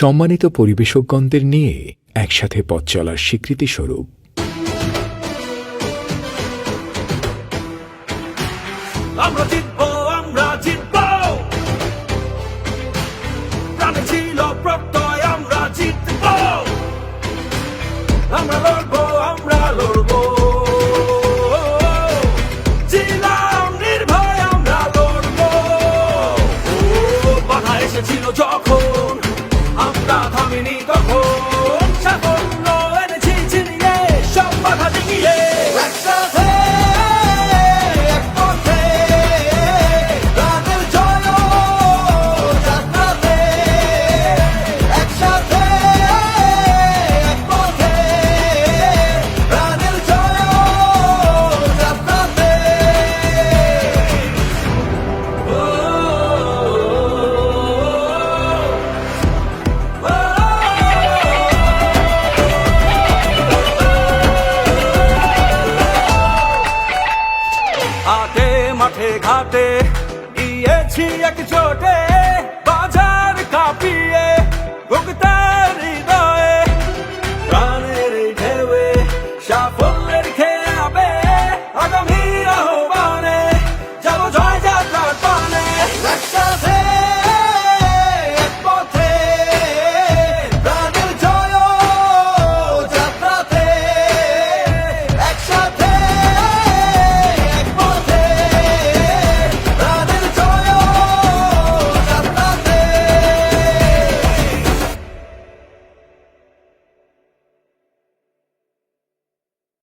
সম্মানিত পরিবেশকগণদের নিয়ে একসাথে পথ চলার স্বীকৃতিস্বরূপ। আমরা আমরা আমরা যখন থামিনি মাঠে ঘাটে গিয়েছি এক চোটে।